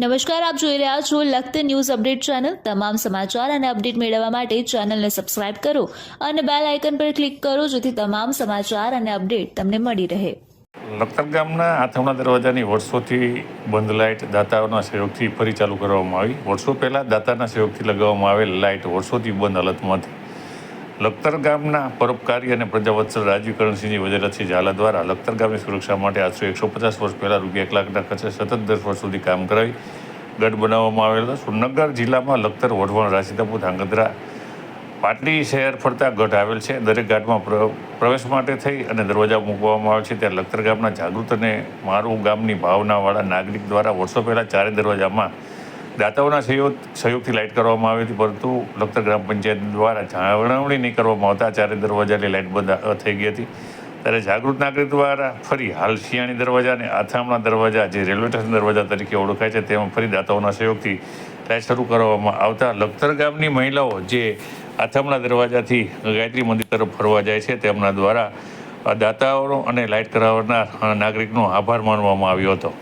નમસ્કાર, આપ જોઈ રહ્યા છો લખત ન્યૂઝ અપડેટ ચેનલ. તમામ સમાચાર અને અપડેટ મેળવવા માટે ચેનલને સબસ્ક્રાઇબ કરો અને બેલ આઇકન પર ક્લિક કરો જેથી તમામ સમાચાર અને અપડેટ તમને મળી રહે. લખતર ગામના આથમણા દરવાજાની વર્ષોથી બંધ લાઇટ દાતાઓના સહયોગથી ફરી ચાલુ કરવામાં આવી. વર્ષો પહેલાં દાતાના સહયોગથી લગાવવામાં આવેલ લાઇટ વર્ષોથી બંધ હાલતમાં હતી. લખતર ગામના પરોપકારી અને પ્રજાવત્સલ રાજીવ કરણસિંહજી વજેરાસિંહ ઝાલા દ્વારા લખતર ગામની સુરક્ષા માટે આશરે એકસો પચાસ વર્ષ પહેલાં રૂપિયા એક લાખના ખર્ચે સતત દસ વર્ષ સુધી કામ કરાવી ગઢ બનાવવામાં આવેલ હતો. સુરનગર જિલ્લામાં લખતર વઢવાણ રાશિદાપુર ધાંગધ્રા, પાટલી શહેર ફરતા ગઢ આવેલ છે. દરેક ઘાટમાં પ્ર- પ્રવેશ માટે થઈ અને દરવાજા મૂકવામાં આવે છે. ત્યારે લખતર ગામના જાગૃત અને મારું ગામની ભાવનાવાળા નાગરિક દ્વારા વર્ષો પહેલાં ચારે દરવાજામાં દાતાઓના સહયોગ સહયોગથી લાઇટ કરવામાં આવી હતી, પરંતુ લખતર ગ્રામ પંચાયત દ્વારા જાળવણી નહીં કરવામાં આવતા ચારે દરવાજાની લાઇટ બંધ થઈ ગઈ હતી. ત્યારે જાગૃત નાગરિક દ્વારા ફરી હાલ શિયાણી દરવાજા અને આથામણા દરવાજા, જે રેલવે સ્ટેશન દરવાજા તરીકે ઓળખાય છે, તેમાં ફરી દાતાઓના સહયોગથી લાઇટ શરૂ કરવામાં આવતા લખતર ગામની મહિલાઓ, જે આથામણા દરવાજાથી ગાયત્રી મંદિર તરફ ફરવા જાય છે, તેમના દ્વારા દાતાઓનો દાતાઓ અને લાઇટ કરાવનાર નાગરિકનો આભાર માનવામાં આવ્યો હતો.